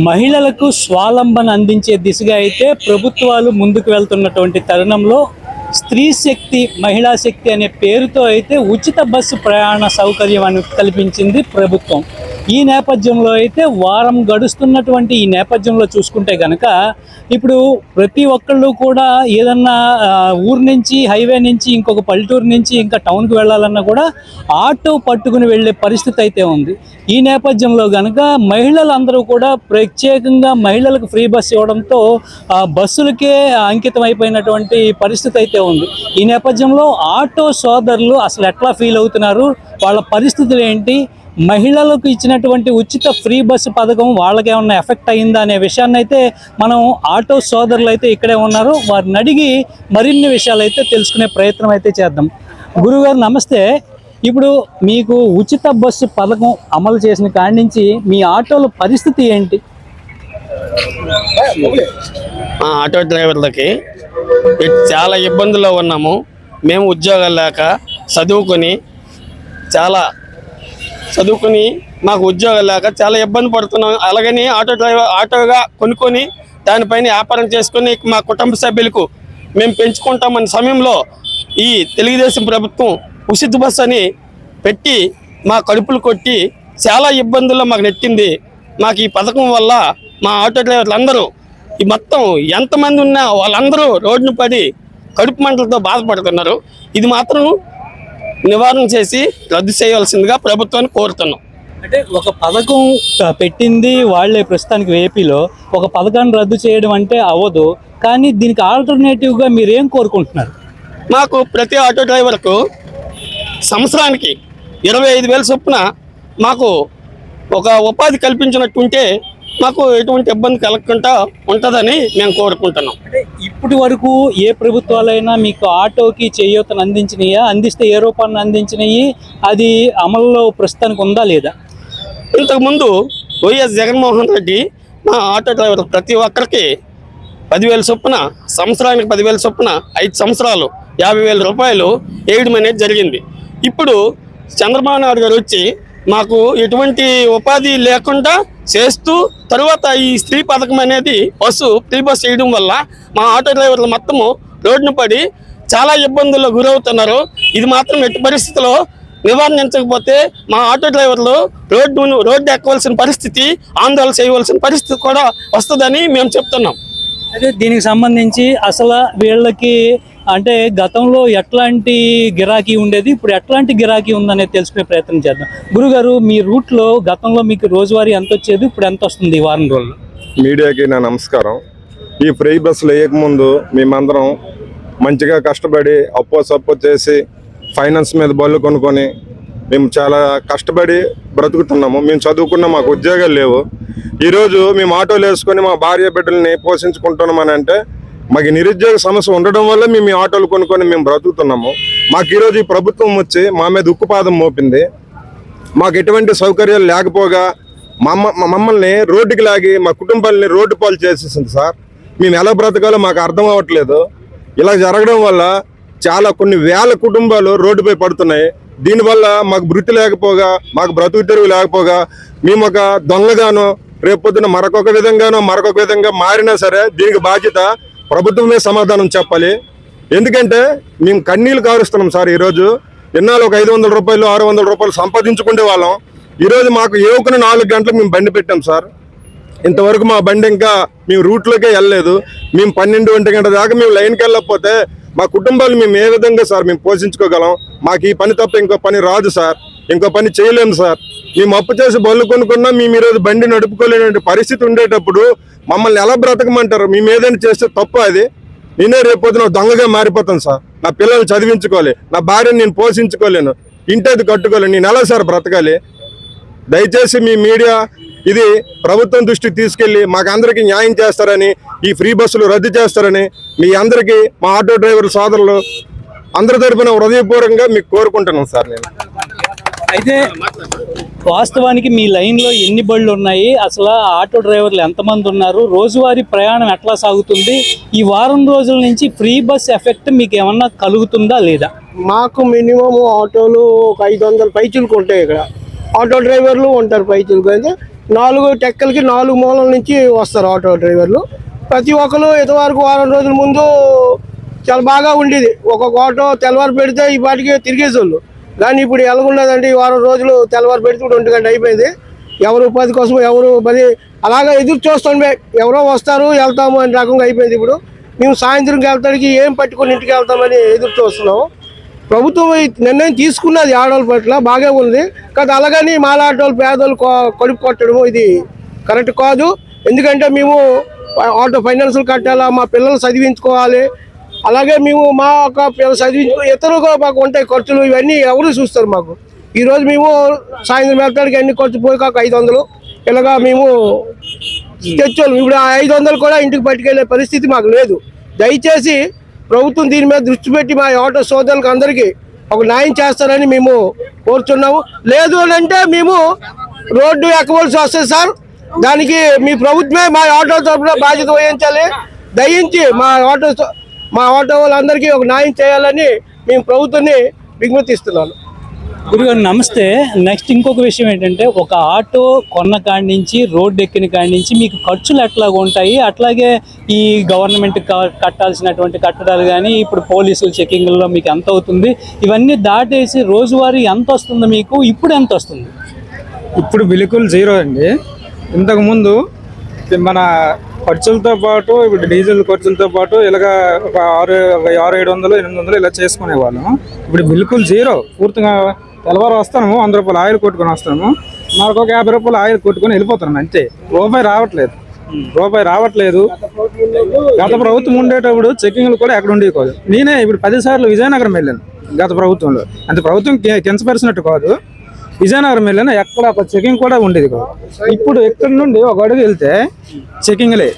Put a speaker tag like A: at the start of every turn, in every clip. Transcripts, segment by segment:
A: మహిళలకు స్వాలంబన అందించే దిశగా అయితే ప్రభుత్వాలు ముందుకు వెళ్తున్నటువంటి తరుణంలో స్త్రీ శక్తి మహిళా శక్తి అనే పేరుతో అయితే ఉచిత బస్సు ప్రయాణ సౌకర్యం అని కల్పించింది ప్రభుత్వం. ఈ నేపథ్యంలో అయితే వారం గడుస్తున్నటువంటి ఈ నేపథ్యంలో చూసుకుంటే కనుక ఇప్పుడు ప్రతి ఒక్కళ్ళు కూడా ఏదన్నా ఊరు నుంచి హైవే నుంచి ఇంకొక పల్లెటూరు నుంచి ఇంకా టౌన్కి వెళ్ళాలన్నా కూడా ఆటో పట్టుకుని వెళ్ళే పరిస్థితి అయితే ఉంది. ఈ నేపథ్యంలో కనుక మహిళలందరూ కూడా ప్రత్యేకంగా మహిళలకు ఫ్రీ బస్ ఇవ్వడంతో బస్సులకే అంకితం అయిపోయినటువంటి పరిస్థితి అయితే ఉంది. ఈ నేపథ్యంలో ఆటో సోదరులు అసలు ఎట్లా ఫీల్ అవుతున్నారు? వాళ్ళ పరిస్థితులు ఏంటి? మహిళలకు ఇచ్చినటువంటి ఉచిత ఫ్రీ బస్సు పథకం వాళ్ళకేమన్నా ఎఫెక్ట్ అయిందా అనే విషయాన్ని అయితే మనం ఆటో సోదరులు అయితే ఇక్కడే ఉన్నారు. వారిని అడిగి మరిన్ని విషయాలు అయితే తెలుసుకునే ప్రయత్నం అయితే చేద్దాం. గురుగారు నమస్తే. ఇప్పుడు మీకు ఉచిత బస్సు పథకం అమలు చేసిన కాడి నుంచి మీ ఆటోల పరిస్థితి ఏంటి?
B: మా ఆటో డ్రైవర్లకి చాలా ఇబ్బందుల్లో ఉన్నాము. మేము ఉద్యోగాలు లేక చదువుకొని చాలా చదువుకొని మాకు ఉద్యోగం లేక చాలా ఇబ్బంది పడుతున్నాం. అలాగని ఆటో డ్రైవర్ ఆటోగా కొనుక్కొని దానిపైన వ్యాపారం చేసుకొని మా కుటుంబ సభ్యులకు మేము పెంచుకుంటామన్న సమయంలో ఈ తెలుగుదేశం ప్రభుత్వం ఉచిత బస్ అని పెట్టి మా కడుపులు కొట్టి చాలా ఇబ్బందుల్లో మాకు నెట్టింది. మాకు ఈ పథకం వల్ల మా ఆటో డ్రైవర్లు అందరూ ఈ మొత్తం ఎంతమంది ఉన్నా వాళ్ళందరూ రోడ్డును పడి కడుపు మంటలతో బాధపడుతున్నారు. ఇది మాత్రం నివారణ చేసి రద్దు చేయవలసిందిగా ప్రభుత్వాన్ని కోరుతున్నాం.
A: అంటే ఒక పథకం పెట్టింది వాళ్ళే ప్రస్తుతానికి ఏపీలో. ఒక పథకాన్ని రద్దు చేయడం అంటే అవ్వదు. కానీ దీనికి ఆల్టర్నేటివ్గా మీరు ఏం కోరుకుంటున్నారు?
B: మాకు ప్రతి ఆటో డ్రైవర్కు సంవత్సరానికి ఇరవై ఐదు వేల చొప్పున మాకు ఒక ఉపాధి కల్పించినట్టుంటే మాకు ఎటువంటి ఇబ్బంది కలగకుండా ఉంటుందని మేము కోరుకుంటున్నాం.
A: ఇప్పటి వరకు ఏ ప్రభుత్వాలైనా మీకు ఆటోకి చేయూతను అందించినాయా? అందిస్తే ఏ రూపాన్ని అందించినాయి? అది అమల్లో ప్రస్తుతానికి ఉందా లేదా?
B: ఇంతకుముందు వైఎస్ జగన్మోహన్ రెడ్డి మా ఆటో డ్రైవర్ ప్రతి ఒక్కరికి పదివేల చొప్పున సంవత్సరానికి పదివేల చొప్పున ఐదు సంవత్సరాలు యాభై వేల రూపాయలు వేయడం అనేది జరిగింది. ఇప్పుడు చంద్రబాబు నాయుడు గారు వచ్చి మాకు ఎటువంటి ఉపాధి లేకుండా చేస్తూ తరువాత ఈ స్త్రీ పథకం అనేది బస్సు ఫ్రీ బస్ చేయడం వల్ల మా ఆటో డ్రైవర్లు మొత్తము రోడ్డును పడి చాలా ఇబ్బందుల్లో గురవుతున్నారు. ఇది మాత్రం ఎట్టి పరిస్థితుల్లో నివారించకపోతే మా ఆటో డ్రైవర్లు రోడ్డును రోడ్డు ఎక్కవలసిన పరిస్థితి ఆందోళన చేయవలసిన పరిస్థితి కూడా వస్తుందని మేము చెప్తున్నాం.
A: అయితే దీనికి సంబంధించి అసలు వీళ్ళకి అంటే గతంలో ఎట్లాంటి గిరాకీ ఉండేది? ఇప్పుడు ఎట్లాంటి గిరాకీ ఉందనేది తెలుసుకునే ప్రయత్నం చేద్దాం. గురుగారు మీ రూట్లో గతంలో మీకు రోజువారీ ఎంత వచ్చేది? ఇప్పుడు ఎంత వస్తుంది ఈ వారం రోజులు
C: మీడియాకి నా నమస్కారం. ఈ ఫ్రీ బస్సులు వేయకముందు మేమందరం మంచిగా కష్టపడి అప్పో సప్పో చేసి ఫైనాన్స్ మీద బళ్ళు కొనుక్కొని మేము చాలా కష్టపడి బ్రతుకుతున్నాము. మేము చదువుకున్న మాకు ఉద్యోగాలు లేవు. ఈరోజు మేము ఆటోలు వేసుకొని మా భార్య బిడ్డల్ని పోషించుకుంటున్నామని అంటే మాకు నిరుద్యోగ సమస్య ఉండడం వల్ల మేము ఈ ఆటోలు కొనుక్కొని మేము బ్రతుకుతున్నాము. మాకు ఈరోజు ఈ ప్రభుత్వం వచ్చి మా మీద ఉక్కుపాదం మోపింది. మాకు ఎటువంటి సౌకర్యాలు లేకపోగా మమ్మ మా మమ్మల్ని రోడ్డుకి లాగి మా కుటుంబాలని రోడ్డు పాలు చేసేసింది సార్. మేము ఎలా బ్రతకాలో మాకు అర్థం అవ్వట్లేదు. ఇలా జరగడం వల్ల చాలా కొన్ని వేల కుటుంబాలు రోడ్డుపై పడుతున్నాయి. దీనివల్ల మాకు వృత్తి లేకపోగా మాకు బ్రతుకు తెరువు లేకపోగా మేము ఒక దొంగగానో రేపొద్దున మరొక విధంగానో మరొక విధంగా మారినా సరే దీనికి బాధ్యత ప్రభుత్వమే సమాధానం చెప్పాలి. ఎందుకంటే మేము కన్నీళ్ళు కారుస్తున్నాం సార్ ఈరోజు. ఎన్నాళ్ళు ఒక ఐదు వందల రూపాయలు ఆరు వందల రూపాయలు సంపాదించుకునే వాళ్ళం. ఈరోజు మాకు ఏ ఒక్కరు నాలుగు గంటలకు మేము బండి పెట్టాం సార్. ఇంతవరకు మా బండి ఇంకా మేము రూట్లోకే వెళ్ళలేదు. మేము పన్నెండు ఒంటి గంట దాకా మేము లైన్కి వెళ్ళకపోతే మా కుటుంబాలు మేము ఏ విధంగా సార్ మేము పోషించుకోగలం? మాకు ఈ పని తప్ప ఇంకో పని రాదు సార్. ఇంకో పని చేయలేము సార్. మేము అప్పు చేసి బళ్ళు కొనుక్కున్నా మేము ఈరోజు బండి నడుపుకోలేని పరిస్థితి ఉండేటప్పుడు మమ్మల్ని ఎలా బ్రతకమంటారు? మేము ఏదైనా చేస్తే తప్పు అది. నేనే రేపొద్దున దొంగగా మారిపోతాను సార్. నా పిల్లల్ని చదివించుకోవాలి. నా భార్యను నేను పోషించుకోలేను. ఇంటది కట్టుకోలేను నేను ఎలా సార్ బ్రతకాలి? దయచేసి మీ మీడియా ఇది ప్రభుత్వం దృష్టికి తీసుకెళ్ళి మాకు అందరికీ న్యాయం చేస్తారని ఈ ఫ్రీ బస్సులు రద్దు చేస్తారని మీ అందరికీ మా ఆటో డ్రైవర్ సోదరులు అందరి తరఫున హృదయపూర్వకంగా మీకు కోరుకుంటున్నాను సార్ నేను.
A: అయితే వాస్తవానికి మీ లైన్లో ఎన్ని బళ్ళు ఉన్నాయి? అసలు ఆటో డ్రైవర్లు ఎంతమంది ఉన్నారు? రోజువారీ ప్రయాణం ఎట్లా సాగుతుంది? ఈ వారం రోజుల నుంచి ఫ్రీ బస్ ఎఫెక్ట్ మీకు ఏమన్నా కలుగుతుందా లేదా?
D: మాకు మినిమం ఆటోలు ఒక ఐదు వందల పైచులకు ఉంటాయి ఇక్కడ. ఆటో డ్రైవర్లు ఉంటారు పైచులకు. అయితే నాలుగు టెక్కలకి నాలుగు మూలల నుంచి వస్తారు ఆటో డ్రైవర్లు. ప్రతి ఒక్కరు ఇంతవరకు వారం రోజుల ముందు చాలా బాగా ఉండేది. ఒక్కొక్క ఆటో తెల్లవారు పెడితే ఈ పాటికి తిరిగేసేవాళ్ళు. కానీ ఇప్పుడు ఎలాగున్నదంటే ఈ వారం రోజులు తెల్లవారు పెడితే ఇప్పుడు ఒంటి గంట అయిపోయింది. ఎవరు ఉపాధి కోసం ఎవరు మరి అలాగా ఎదురు చూస్తుండే ఎవరో వస్తారు వెళ్తాము అనే రకంగా అయిపోయింది ఇప్పుడు. మేము సాయంత్రంకి వెళ్తానికి ఏం పట్టుకొని ఇంటికి వెళ్తామని ఎదురు చూస్తున్నాము. ప్రభుత్వం నిర్ణయం తీసుకున్నది ఆడవాళ్ళ పట్ల బాగా ఉంది. కానీ అలాగని మాలాడవాళ్ళు పేదోళ్ళు కొ- కడుపు ఇది కరెక్ట్ కాదు. ఎందుకంటే మేము ఆటో ఫైనాన్సులు కట్టాలా మా పిల్లలు చదివించుకోవాలి అలాగే మేము మా యొక్క పిల్లలు ఇతరులుగా మాకు ఉంటాయి ఖర్చులు ఇవన్నీ ఎవరు చూస్తారు మాకు. ఈరోజు మేము సాయంత్రం వెళ్తానికి అన్ని ఖర్చు పోయి కాక ఐదు వందలు. ఇలాగా మేము తెచ్చోళ్ళు ఇప్పుడు ఆ ఐదు వందలు కూడా ఇంటికి పట్టుకెళ్ళే పరిస్థితి మాకు లేదు. దయచేసి ప్రభుత్వం దీని మీద దృష్టి పెట్టి మా ఆటో సోదరులకు అందరికీ ఒక న్యాయం చేస్తారని మేము కోరుతున్నాము లేదు అంటే మేము రోడ్డు ఎక్కవలసి వస్తుంది సార్. దానికి మీ ప్రభుత్వమే మా ఆటో తరఫున బాధ్యత వహించాలి. దయించి మా ఆటో మా ఆటో వాళ్ళందరికీ ఒక న్యాయం చేయాలని మేము ప్రభుత్వాన్ని విజ్ఞప్తిస్తున్నాను.
A: గురుగారు నమస్తే. నెక్స్ట్ ఇంకొక విషయం ఏంటంటే ఒక ఆటో కొన్న కాడి నుంచి రోడ్డు ఎక్కిన కాడి నుంచి మీకు ఖర్చులు ఎట్లాగ ఉంటాయి. అట్లాగే ఈ గవర్నమెంట్ కట్టాల్సినటువంటి కట్టడాలు కానీ ఇప్పుడు పోలీసులు చెకింగ్లో మీకు ఎంత అవుతుంది? ఇవన్నీ దాటేసి రోజువారీ ఎంత వస్తుంది మీకు? ఇప్పుడు ఎంత వస్తుంది?
E: ఇప్పుడు బిల్కుల్ జీరో అండి. ఇంతకు ముందు మన ఖర్చులతో పాటు ఇప్పుడు డీజిల్ ఖర్చులతో పాటు ఇలాగ ఒక ఆరు ఆరు ఏడు వందలు ఎనిమిది వందలు ఇలా చేసుకునేవాళ్ళం ఇప్పుడు బిల్కుల్ జీరో పూర్తిగా తెల్లవారు వస్తాము వంద రూపాయలు ఆయిల్ కొట్టుకొని వస్తాము. మనకు ఒక యాభై రూపాయలు ఆయిల్ కొట్టుకొని వెళ్ళిపోతున్నాం అంతే. రూపాయి రావట్లేదు. రూపాయి రావట్లేదు. గత ప్రభుత్వం ఉండేటప్పుడు చెక్కింగ్లు కూడా ఎక్కడ ఉండేవి కాదు. నేనే ఇప్పుడు పది సార్లు విజయనగరం వెళ్ళాను గత ప్రభుత్వంలో. అంటే ప్రభుత్వం కించపరిచినట్టు కాదు. విజయనగరం వెళ్ళినా ఎక్కడ ఒక చెకింగ్ కూడా ఉండేది కాదు. ఇప్పుడు ఇక్కడ నుండి ఒక అడుగు వెళ్తే చెకింగ్లే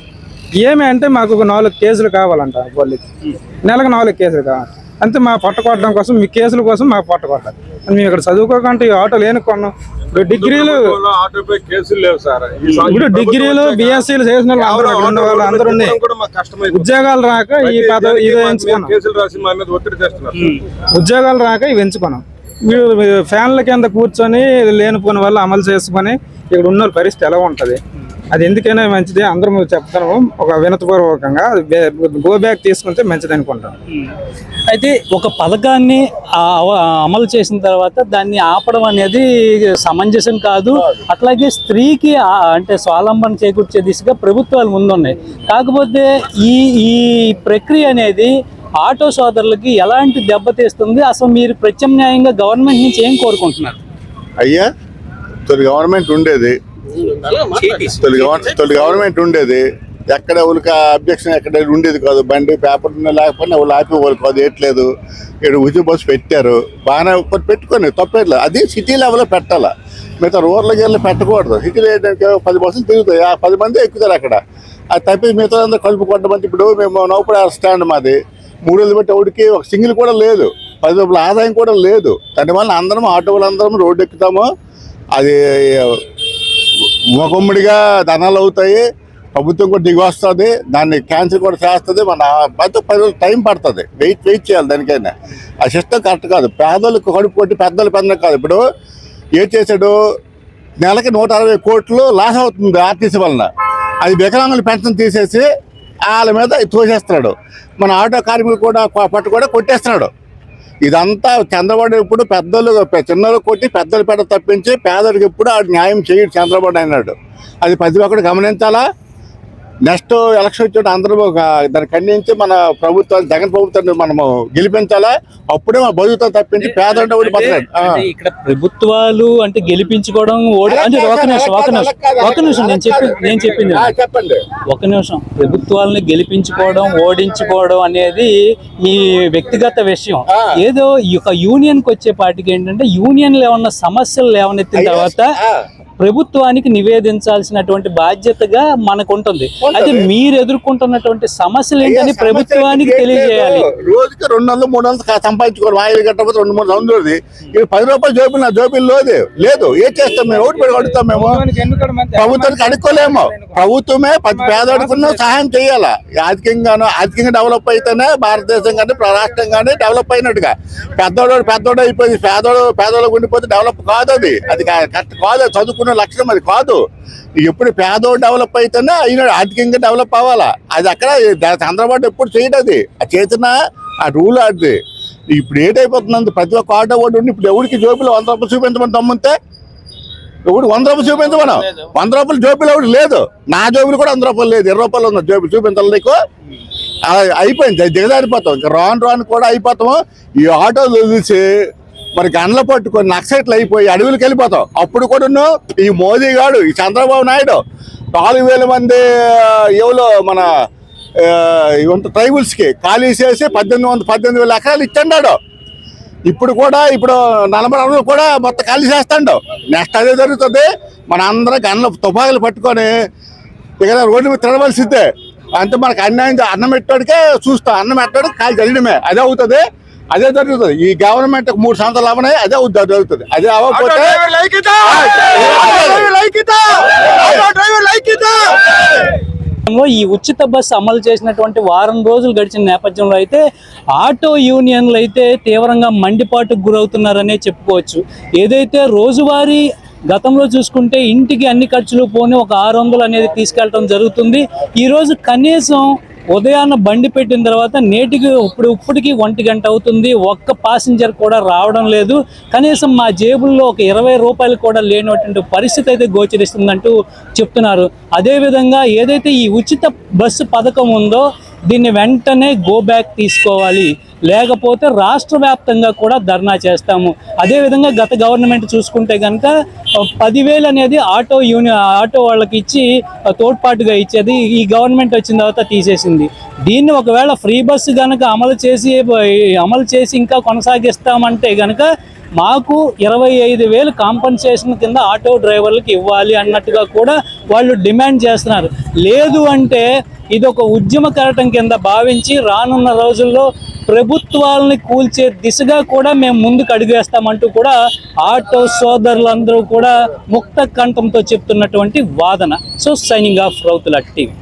E: ఏమి అంటే మాకు ఒక నాలుగు కేసులు కావాలంట వాళ్ళకి నెలకు నాలుగు కేసులు కావాలి. అంతే మా పొట్ట కొట్టడం కోసం మీ కేసుల కోసం మా పొట్ట కొట్టాలి. మేము ఇక్కడ చదువుకోకంటే ఈ ఆటో లేని కొన్నాం. ఇప్పుడు డిగ్రీలు
C: ఆటోపై కేసులు లేవు సార్.
E: ఇప్పుడు డిగ్రీలు బిఎస్సీలు చేసిన వాళ్ళు వాళ్ళు అందరూ ఉద్యోగాలు రాక ఈ పదవి ఎంచుకున్నాం. ఉద్యోగాలు రాక ఇవి ఎంచుకున్నాం. ఫ్యాన్ల కింద కూర్చొని లేనిపోని వల్ల అమలు చేసుకొని ఇక్కడ ఉన్న పరిస్థితి ఎలా ఉంటది? అది ఎందుకైనా మంచిది అందరం చెప్తాను ఒక వినతపూర్వకంగా గో బ్యాక్ తీసుకుంటే మంచిది అనుకుంటాం
A: అయితే ఒక పథకాన్ని అమలు చేసిన తర్వాత దాన్ని ఆపడం అనేది సమంజసం కాదు. అట్లాగే స్త్రీకి అంటే స్వావలంబన చేకూర్చే దిశగా ప్రభుత్వాలు ముందున్నాయి. కాకపోతే ఈ ఈ ప్రక్రియ అనేది ఆటో సోదరులకి ఎలాంటి దెబ్బతీస్తుంది అసలు మీరు ప్రత్యామ్నాయంగా గవర్నమెంట్ నుంచి ఏం కోరుకుంటున్నారు?
F: అయ్యా తొలి గవర్నమెంట్ ఉండేది. తొలి తొలి గవర్నమెంట్ ఉండేది. ఎక్కడ వాళ్ళకి అబ్జెక్షన్ ఎక్కడ ఉండేది కాదు. బండి పేపర్ లేకపోయినా వాళ్ళు ఆపి వాళ్ళు కాదు వేయట్లేదు ఇక్కడ ఉచిత బస్సు పెట్టారు. బాగానే ఒకటి పెట్టుకొని తప్పేట్లేదు అది సిటీ లెవెల్లో పెట్టాలి? మిగతా రూరల్కి వెళ్ళి పెట్టకూడదు. సిటీలో ఏంటంటే పది బస్సులు తిరుగుతాయి. ఆ పది మంది ఎక్కుతారు అక్కడ. అది తప్పి మిగతా అందరూ కలుపు కొట్టమంటే ఇప్పుడు మేము నౌపడ స్టాండ్ మాది. మూడు వేలు పెట్టి ఒకటికి ఒక సింగిల్ కూడా లేదు. పది రూపాయల ఆదాయం కూడా లేదు. దానివల్ల అందరం ఆటో వాళ్ళందరం రోడ్డు ఎక్కుతాము. అది ముఖమ్మడిగా ధనాలు అవుతాయి. ప్రభుత్వం కూడా దిగి వస్తుంది. దాన్ని క్యాన్సిల్ కూడా చేస్తుంది. మన పది పది రోజులు టైం పడుతుంది. వెయిట్ వెయిట్ చేయాలి దానికైనా. ఆ సిస్టమ్ కరెక్ట్ కాదు. పేదలకు కడుపు కొట్టి పెద్దలు పెద్ద కాదు. ఇప్పుడు ఏం చేశాడు? నెలకి నూట అరవై కోట్లు లాస్ అవుతుంది ఆర్టీసీ వలన. అది వికలాంగులు పెన్షన్ తీసేసి వాళ్ళ మీద తోసేస్తున్నాడు. మన ఆటో కార్మికులు కూడా పట్టు కూడా కొట్టేస్తున్నాడు. ఇదంతా చంద్రబాబు ఇప్పుడు పెద్దలు చిన్నలు కొట్టి పెద్దలు పెద్ద తప్పించి పేదలకు ఎప్పుడు ఆ న్యాయం చేయడు చంద్రబాబు అన్నాడు అది ప్రతి ఒక్కరు గమనించాలా? నెక్స్ట్ ఎలక్షన్ వచ్చి అందరూ దాన్ని ఖండించి మన ప్రభుత్వాన్ని జగన్ ప్రభుత్వాన్ని మనము గెలిపించాలా? అప్పుడే మన బతుకుతాం తప్పించి పేదంటే.
A: అంటే ఇక్కడ ప్రభుత్వాలు అంటే గెలిపించుకోవడం ఓడి అంటే ఒక నిమిషం ఒక నిమిషం ఒక నిమిషం నేను చెప్పి నేను చెప్పింది.
F: చెప్పండి.
A: ఒక నిమిషం. ప్రభుత్వాలని గెలిపించుకోవడం ఓడించుకోవడం అనేది మీ వ్యక్తిగత విషయం. ఏదో ఈ యొక్క యూనియన్కి వచ్చే పార్టీకి ఏంటంటే యూనియన్లో ఉన్న సమస్యలు లేవనెత్తిన తర్వాత. ప్రభుత్వానికి నివేదించాల్సినటువంటి బాధ్యతగా మనకు ఉంటుంది. అయితే మీరు ఎదుర్కొంటున్నటువంటి సమస్యలు ఏంటని ప్రభుత్వానికి తెలియజేయాలి.
F: రోజుకి రెండు వందలు మూడు వందలు కా- సంపాదించుకోవడం ఆయిల్ కట్టకపోతే రెండు మూడు వందలది ఇది పది రూపాయలు జోబులు నా జోబులు లేదు. లేదు. ఏం చేస్తాం మేము? ఓటు పెట్టి అడుగుతాం మేము. ప్రభుత్వానికి అడుక్కోలేము. ప్రభుత్వమే ప్రతి పేదోడుకున్న సహాయం చేయాలా? ఆర్థికంగాను ఆర్థికంగా డెవలప్ అయితేనే భారతదేశం కానీ రాష్ట్రం కానీ డెవలప్ అయినట్టుగా. పెద్దోడు పెద్దోడు అయిపోయింది పేదోడు పేదోళ్ళకు ఉండిపోతే డెవలప్ కాదు అది అది కరెక్ట్ కాదు చదువుకున్న అనుకునే లక్షణం అది కాదు. ఎప్పుడు పేదో డెవలప్ అయితేనే అయినా ఆర్థికంగా డెవలప్ అవ్వాలా? అది అక్కడ చంద్రబాబు ఎప్పుడు చేయడు అది. ఆ చేసిన ఆ రూల్ అది. ఇప్పుడు ఏటైపోతుంది ప్రతి ఒక్క ఆటో ఓటు ఉండి ఇప్పుడు ఎవరికి జోబులో వంద రూపాయలు చూపించమని తమ్ముంటే ఇప్పుడు వంద రూపాయలు చూపించమను? వంద రూపాయలు జోబులు ఎవరు లేదు. నా జోబులు కూడా వంద రూపాయలు లేదు. ఇరవై రూపాయలు ఉంది జోబులు చూపించాలి నీకు? అయిపోయింది. ది- దిగజారిపోతాం ఇంకా రాను రాను కూడా అయిపోతాము. ఈ ఆటోలు చూసి మరి గన్లు పట్టుకొని నక్సైట్లు అయిపోయి అడవులకు వెళ్ళిపోతాం. అప్పుడు కూడా ఈ మోదీ గాడు ఈ చంద్రబాబు నాయుడు నాలుగు వేల మంది ఎవరో మన ట్రైబుల్స్కి ఖాళీ చేసి పద్దెనిమిది వందల పద్దెనిమిది వేల ఎకరాలు ఇచ్చన్నాడు ఇప్పుడు కూడా ఇప్పుడు నలభై రోజులు కూడా మొత్తం ఖాళీ చేస్తాడు. నెక్స్ట్ అదే జరుగుతుంది. మన అందరం గన్ల తుపాకులు పట్టుకొని ఇక రోడ్డు మీద తిరగవలసిందే అంటే మనకు అన్యాయం అన్నం పెట్టాడికే చూస్తాం. అన్నం పెట్టాడు ఖాళీ జరిగడమే అదే అవుతుంది. అదే జరుగుతుంది. ఈ గవర్నమెంట్ మూడు సంవత్సరాలు అవనాయి అదే అవుతుంది జరుగుతుంది. అదే అవ్వకపోతే
A: ఈ ఉచిత బస్సు అమలు చేసినటువంటి వారం రోజులు గడిచిన నేపథ్యంలో అయితే ఆటో యూనియన్లు అయితే తీవ్రంగా మండిపాటుకు గురవుతున్నారనే చెప్పుకోవచ్చు. ఏదైతే రోజువారీ గతంలో చూసుకుంటే ఇంటికి అన్ని ఖర్చులు పోని ఒక ఆరు వందలు అనేది తీసుకెళ్ళడం జరుగుతుంది. ఈరోజు కనీసం ఉదయాన్న బండి పెట్టిన తర్వాత నేటికి ఇప్పుడు ఇప్పటికి ఒంటి గంట అవుతుంది. ఒక్క పాసింజర్ కూడా రావడం లేదు. కనీసం మా జేబుల్లో ఒక ఇరవై రూపాయలు కూడా లేనటువంటి పరిస్థితి అయితే గోచరిస్తుందంటూ చెప్తున్నారు. అదేవిధంగా ఏదైతే ఈ ఉచిత బస్సు పథకం ఉందో దీన్ని వెంటనే గో బ్యాక్ తీసుకోవాలి. లేకపోతే రాష్ట్ర వ్యాప్తంగా కూడా ధర్నా చేస్తాము. అదేవిధంగా గత గవర్నమెంట్ చూసుకుంటే కనుక పదివేలు అనేది ఆటో యూని ఆటో వాళ్ళకి ఇచ్చి తోడ్పాటుగా ఇచ్చేది ఈ గవర్నమెంట్ వచ్చిన తర్వాత తీసేసింది. దీన్ని ఒకవేళ ఫ్రీ బస్సు కనుక అమలు చేసి అమలు చేసి ఇంకా కొనసాగిస్తామంటే కనుక మాకు ఇరవై ఐదు వేలు కాంపన్సేషన్ కింద ఆటో డ్రైవర్లకు ఇవ్వాలి అన్నట్టుగా కూడా వాళ్ళు డిమాండ్ చేస్తున్నారు. లేదు అంటే ఇది ఒక ఉద్యమ కరటం కింద భావించి రానున్న రోజుల్లో ప్రభుత్వాలని కూల్చే దిశగా కూడా మేము ముందుకు అడుగేస్తామంటూ కూడా ఆటో సోదరులందరూ కూడా ముక్త కంఠంతో చెప్తున్నటువంటి వాదన. So signing off Rauthula TV.